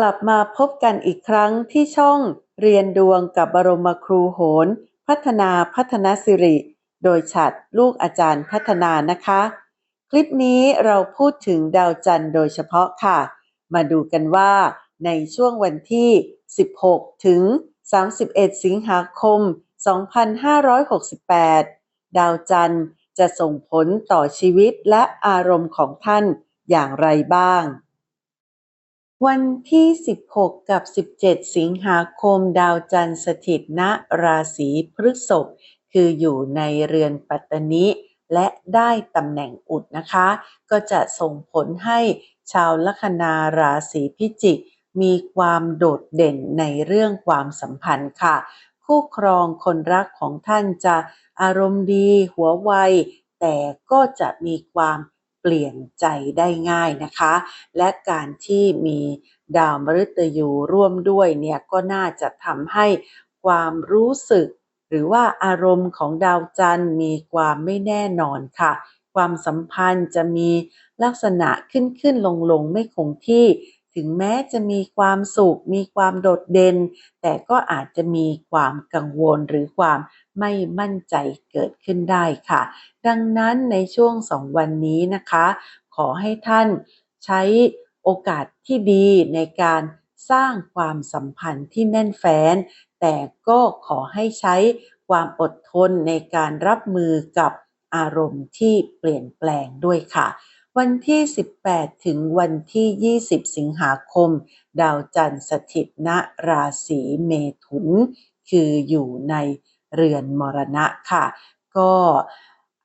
กลับมาพบกันอีกครั้งที่ช่องเรียนดวงกับบรมครูโหน พัฒนาพัฒนาสิริ โดยฉัดลูกอาจารย์พัฒนานะคะ คลิปนี้เราพูดถึงดาวจันทร์โดยเฉพาะค่ะ มาดูกันว่าในช่วงวันที่ 16 ถึง 31 สิงหาคม 2568 ดาวจันทร์จะส่งผลต่อชีวิตและอารมณ์ของท่านอย่างไรบ้าง วันที่ 16 กับ 17 สิงหาคมดาวจันทร์สถิตณราศีพฤษภคืออยู่ในเรือนปัตตนิและได้ตำแหน่งอุดนะคะ ก็จะส่งผลให้ชาวลัคนาราศีพิจิก มีความโดดเด่นในเรื่องความสัมพันธ์ค่ะ คู่ครองคนรักของท่านจะอารมณ์ดีหัวไวแต่ก็จะมีความ เปลี่ยนใจได้ง่ายนะคะ และการที่มีดาวมฤตยูร่วมด้วยเนี่ยก็น่าจะทำให้ความรู้สึก หรือว่าอารมณ์ของดาวจันทร์มีความไม่แน่นอนค่ะ ความสัมพันธ์จะมีลักษณะขึ้นขึ้นลงลงไม่คงที่ ถึงแม้จะมีความสุข มีความโดดเด่น แต่ก็อาจจะมีความกังวลหรือความไม่มั่นใจเกิดขึ้นได้ค่ะ ดังนั้นในช่วงสองวันนี้นะคะ ขอให้ท่านใช้โอกาสที่ดีในการสร้างความสัมพันธ์ที่แน่นแฟ้น แต่ก็ขอให้ใช้ความอดทนในการรับมือกับอารมณ์ที่เปลี่ยนแปลงด้วยค่ะ วันที่ 18 ถึงวันที่ 20 สิงหาคม ดาวจันทร์สถิตณราศีเมถุน คืออยู่ในเรือนมรณะค่ะ ก็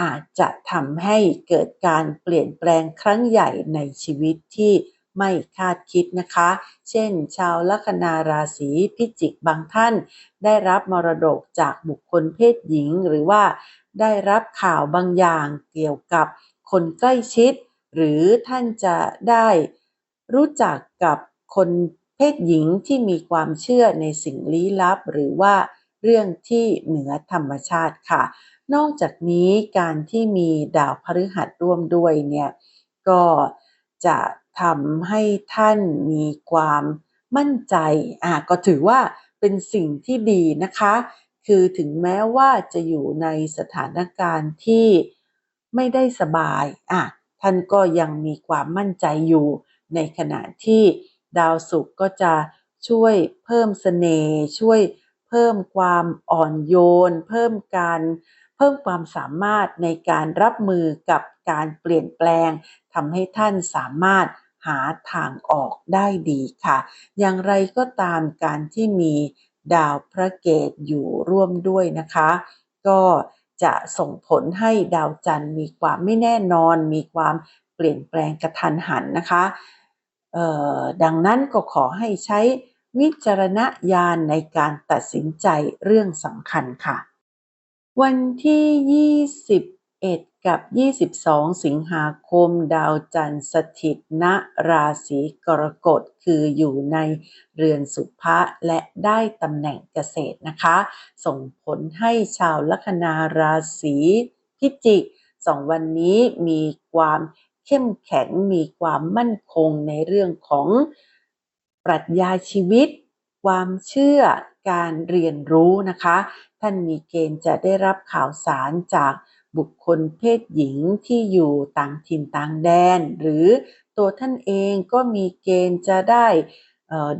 อาจจะทำให้เกิดการเปลี่ยนแปลงครั้งใหญ่ในชีวิตที่ไม่คาดคิดนะคะ เช่น ชาวลัคนาราศีพิจิกบางท่าน ได้รับมรดกจากบุคคลเพศหญิง หรือว่าได้รับข่าวบางอย่างเกี่ยวกับคนใกล้ชิด หรือท่านจะได้รู้จักกับคนเพศหญิงที่มีความเชื่อในสิ่งลี้ลับ หรือว่าเรื่องที่เหนือธรรมชาติค่ะ นอกจากนี้การที่มีดาวพฤหัสร่วมด้วยเนี่ยก็จะทำให้ท่านมีความมั่นใจอะก็ถือว่าเป็นสิ่งที่ดีนะคะ คือถึงแม้ว่าจะอยู่ในสถานการณ์ที่ไม่ได้สบายอะ ท่านก็ยังมีความมั่นใจอยู่ ในขณะที่ดาวศุกร์ก็จะช่วยเพิ่มเสน่ห์ช่วยเพิ่มความอ่อนโยน เพิ่มการเพิ่มความสามารถในการรับมือกับการเปลี่ยนแปลงทำให้ท่านสามารถหาทางออกได้ดีค่ะ อย่างไรก็ตามการที่มีดาวพระเกตอยู่ร่วมด้วยนะคะ ก็ จะส่งผลให้ดาวจันทร์มีความไม่แน่นอน มีความเปลี่ยนแปลงกระทันหันนะคะดังนั้นก็ขอให้ใช้วิจารณญาณในการตัดสินใจเรื่องสำคัญค่ะ วันที่ 21 กับ 22 สิงหาคมดาวจันทร์สถิตณราศีกรกฎคืออยู่ในเรือนสุภะและได้ตำแหน่งเกษตรนะคะ ส่งผลให้ชาวลัคนาราศีพิจิกสองวันนี้มีความเข้มแข็งมีความมั่นคงในเรื่องของปรัชญาชีวิต ความเชื่อการเรียนรู้นะคะ ท่านมีเกณฑ์จะได้รับข่าวสารจาก บุคคลเพศหญิงที่อยู่ต่างถิ่นต่างแดน หรือตัวท่านเองก็มีเกณฑ์จะได้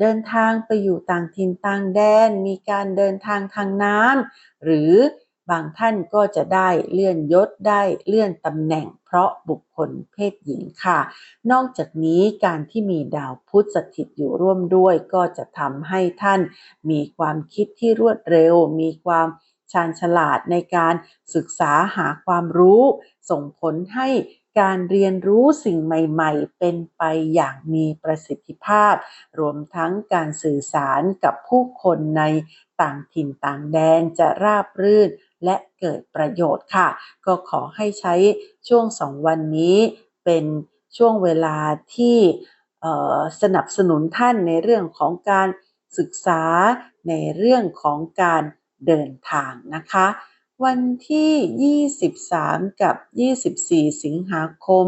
เดินทางไปอยู่ต่างถิ่นต่างแดน มีการเดินทางทางน้ำหรือบางท่านก็จะได้เลื่อนยศได้เลื่อนตำแหน่ง เพราะบุคคลเพศหญิงค่ะ นอกจากนี้การที่มีดาวพุธสถิตอยู่ร่วมด้วย ก็จะทำให้ท่านมีความคิดที่รวดเร็ว มีความ ชาญฉลาดในการศึกษาหาความรู้ ส่งผลให้การเรียนรู้สิ่งใหม่ๆ เป็นไปอย่างมีประสิทธิภาพ รวมทั้งการสื่อสารกับผู้คนในต่างถิ่นต่างแดนจะราบรื่นและเกิดประโยชน์ค่ะ ก็ขอให้ใช้ช่วงสองวันนี้เป็นช่วงเวลาที่สนับสนุนท่านในเรื่องของการศึกษาในเรื่องของการ เดินทางนะคะ วันที่ 23 กับ 24 สิงหาคม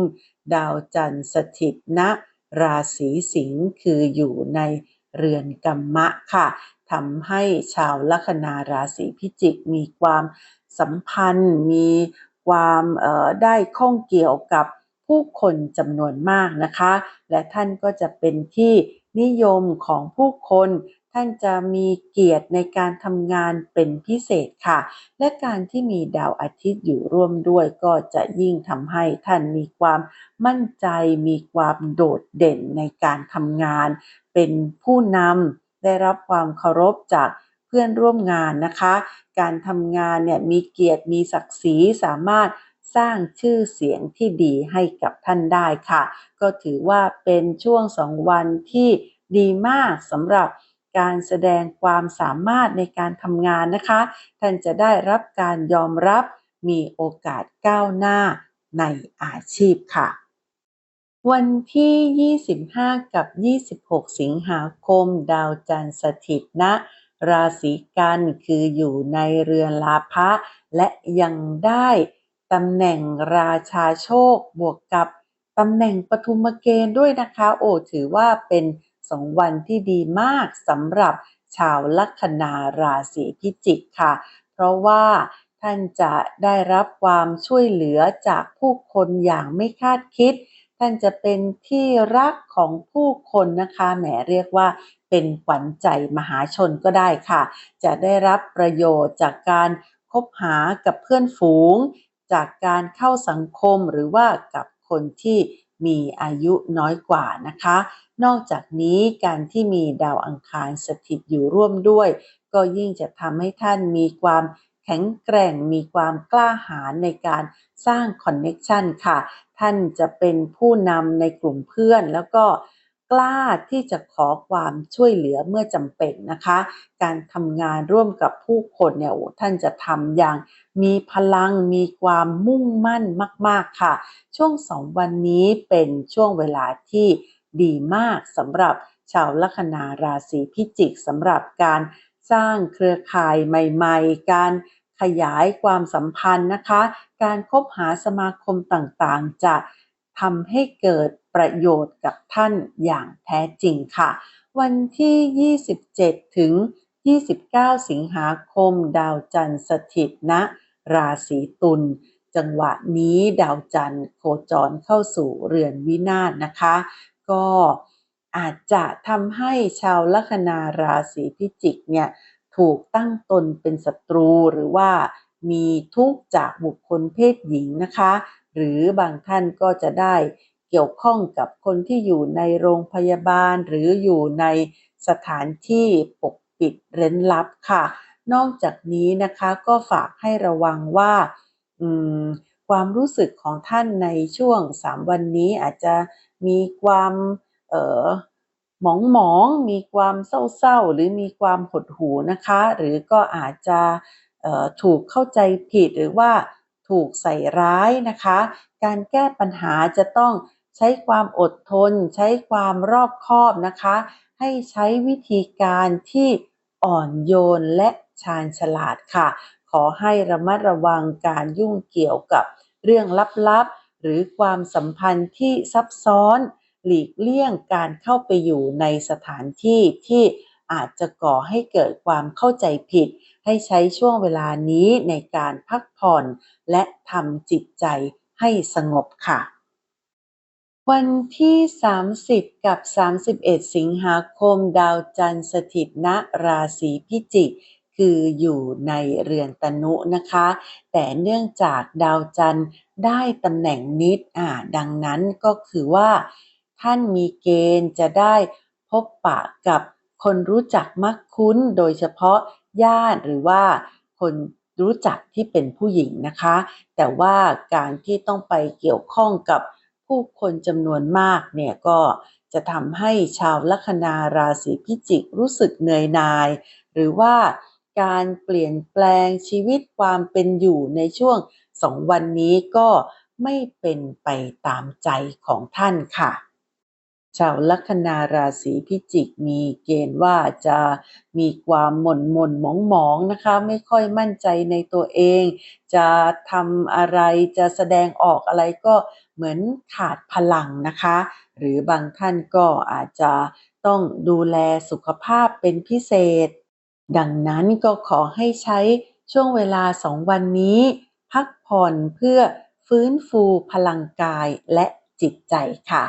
ดาวจันทร์สถิตณราศีสิงห์คืออยู่ในเรือนกัมมะค่ะทำให้ชาวลัคนาราศีพิจิกมีความสัมพันธ์ มีความได้ข้องเกี่ยวกับผู้คนจำนวนมากนะคะ และท่านก็จะเป็นที่นิยมของผู้คน ท่านจะมีเกียรติในการทำงานเป็นพิเศษค่ะ และการที่มีดาวอาทิตย์อยู่ร่วมด้วยก็จะยิ่งทำให้ท่านมีความมั่นใจ มีความโดดเด่นในการทำงาน เป็นผู้นำได้รับความเคารพจากเพื่อนร่วมงานนะคะ การทำงานเนี่ยมีเกียรติมีศักดิ์ศรีสามารถสร้างชื่อเสียงที่ดีให้กับท่านได้ค่ะ ก็ถือว่าเป็นช่วงสองวันที่ดีมากสำหรับ การแสดงความสามารถในการทำงานนะคะ ท่านจะได้รับการยอมรับมีโอกาสก้าวหน้าในอาชีพค่ะ วันที่ 25 กับ 26 สิงหาคม ดาวจันทร์สถิตณนะราศีกันคืออยู่ในเรือนลาภะและยังได้ตำแหน่งราชาโชคบวกกับตำแหน่งปฐุมเกณฑ์ด้วยนะคะ โอ้ถือว่าเป็น สองวันที่ดีมากสำหรับชาวลัคนาราศีพิจิกค่ะ เพราะว่าท่านจะได้รับความช่วยเหลือจากผู้คนอย่างไม่คาดคิด ท่านจะเป็นที่รักของผู้คนนะคะแหมเรียกว่าเป็นขวัญใจมหาชนก็ได้ค่ะ จะได้รับประโยชน์จากการคบหากับเพื่อนฝูง จากการเข้าสังคมหรือว่ากับคนที่ มีอายุน้อยกว่านะคะ นอกจากนี้การที่มีดาวอังคารสถิตอยู่ร่วมด้วย ก็ยิ่งจะทำให้ท่านมีความแข็งแกร่งมีความกล้าหาญในการสร้างคอนเน็ชันค่ะ ท่านจะเป็นผู้นำในกลุ่มเพื่อนแล้วก็ กล้าที่จะขอความช่วยเหลือเมื่อจำเป็นนะคะ การทำงานร่วมกับผู้คนเนี่ยท่านจะทำอย่างมีพลังมีความมุ่งมั่นมาก ๆค่ะ ช่วงสองวันนี้เป็นช่วงเวลาที่ดีมากสำหรับชาวลัคนาราศีพิจิกสำหรับการสร้างเครือข่ายใหม่ๆ การขยายความสัมพันธ์นะคะ การคบหาสมาคมต่างๆ จะ ทำให้เกิดประโยชน์กับท่านอย่างแท้จริงค่ะ วันที่ 27 ถึง 29 สิงหาคม ดาวจันทร์สถิตณนะราศีตุลจังหวะนี้ดาวจันทร์โคจรเข้าสู่เรือนวินาศนะคะ ก็อาจจะทำให้ชาวลัคนาราศีพิจิกเนี่ยถูกตั้งตนเป็นศัตรูหรือว่ามีทุกข์จากบุคคลเพศหญิงนะคะ หรือบางท่านก็จะได้เกี่ยวข้องกับคนที่อยู่ในโรงพยาบาล หรืออยู่ในสถานที่ปกปิดเร้นลับค่ะ นอกจากนี้นะคะก็ฝากให้ระวังว่าความรู้สึกของท่านในช่วง 3 วันนี้อาจจะมีความหมองหมองมีความเศร้าๆ หรือมีความหดหูนะคะ หรือก็อาจจะถูกเข้าใจผิดหรือว่า ถูกใส่ร้ายนะคะ การแก้ปัญหาจะต้องใช้ความอดทน ใช้ความรอบคอบนะคะ ให้ใช้วิธีการที่อ่อนโยนและชาญฉลาดค่ะ ขอให้ระมัดระวังการยุ่งเกี่ยวกับเรื่องลับๆ หรือความสัมพันธ์ที่ซับซ้อน หลีกเลี่ยงการเข้าไปอยู่ในสถานที่ที่ อาจจะก่อให้เกิดความเข้าใจผิด ให้ใช้ช่วงเวลานี้ในการพักผ่อน และทำจิตใจให้สงบค่ะ วันที่ 30 กับ 31 สิงหาคมดาวจันทร์สถิตณราศีพิจิกคืออยู่ในเรือนตนุนะคะ แต่เนื่องจากดาวจันทร์ได้ตำแหน่งนิดอ่าดังนั้นก็คือว่า ท่านมีเกณฑ์จะได้พบปะกับ คนรู้จักมักคุ้นโดยเฉพาะญาติหรือว่าคนรู้จักที่เป็นผู้หญิงนะคะ แต่ว่าการที่ต้องไปเกี่ยวข้องกับผู้คนจำนวนมากเนี่ยก็จะทำให้ชาวลัคนาราศีพิจิกรู้สึกเหนื่อยหน่าย หรือว่าการเปลี่ยนแปลงชีวิตความเป็นอยู่ในช่วงสองวันนี้ก็ไม่เป็นไปตามใจของท่านค่ะ ชาวลัคนาราศีพิจิกมีเกณฑ์ว่าจะมีความหม่นหม่นหมองหมองนะคะ ไม่ค่อยมั่นใจในตัวเอง จะทำอะไรจะแสดงออกอะไรก็เหมือนขาดพลังนะคะ หรือบางท่านก็อาจจะต้องดูแลสุขภาพเป็นพิเศษ ดังนั้นก็ขอให้ใช้ช่วงเวลาสองวันนี้ พักผ่อนเพื่อฟื้นฟูพลังกายและจิตใจค่ะ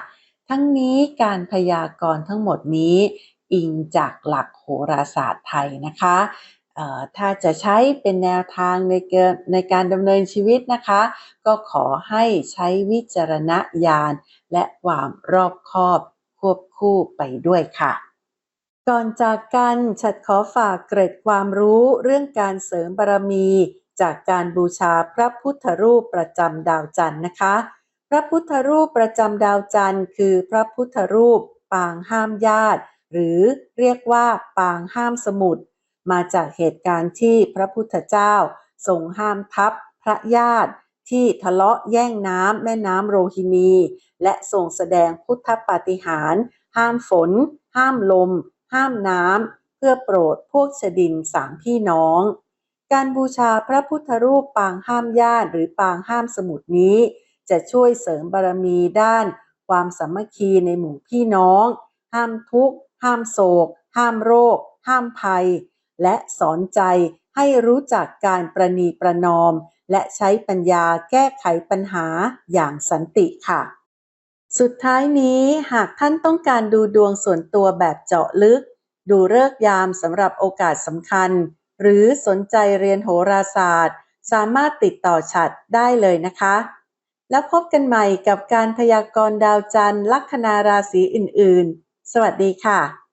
ทั้งนี้การพยากรณ์ทั้งหมดนี้ อิงจากหลักโหราศาสตร์ไทยนะคะถ้าจะใช้เป็นแนวทางในเกในการดำเนินชีวิตนะคะ ก็ขอให้ใช้วิจารณญาณ และความรอบคอบควบคู่ไปด้วยค่ะ ก่อนจากกันฉัดขอฝากเกร็ดความรู้เรื่องการเสริมบารมี จากการบูชาพระพุทธรูปประจำดาวจันทร์นะคะ พระพุทธรูปประจำดาวจันทร์คือพระพุทธรูปปางห้ามญาติ หรือเรียกว่าปางห้ามสมุทรมาจากเหตุการณ์ที่พระพุทธเจ้าทรงห้ามทัพพระญาติที่ทะเลาะแย่งน้ำแม่น้ำโรฮินี และทรงแสดงพุทธปาฏิหาริย์ห้ามฝน ห้ามลม ห้ามน้ำเพื่อโปรดพวกชดินสามพี่น้อง การบูชาพระพุทธรูปปางห้ามญาติหรือปางห้ามสมุทรนี้ จะช่วยเสริมบารมีด้านความสามัคคีในหมู่พี่น้อง ห้ามทุกข์ ห้ามโศก ห้ามโรค ห้ามภัย และสอนใจให้รู้จักการประนีประนอม และใช้ปัญญาแก้ไขปัญหาอย่างสันติค่ะ สุดท้ายนี้หากท่านต้องการดูดวงส่วนตัวแบบเจาะลึก ดูเลิกยามสำหรับโอกาสสำคัญ หรือสนใจเรียนโหราศาสตร์ สามารถติดต่อฉัดได้เลยนะคะ แล้วพบกันใหม่กับการพยากรณ์ดาวจันทร์ลัคนาราศีอื่น ๆ สวัสดีค่ะ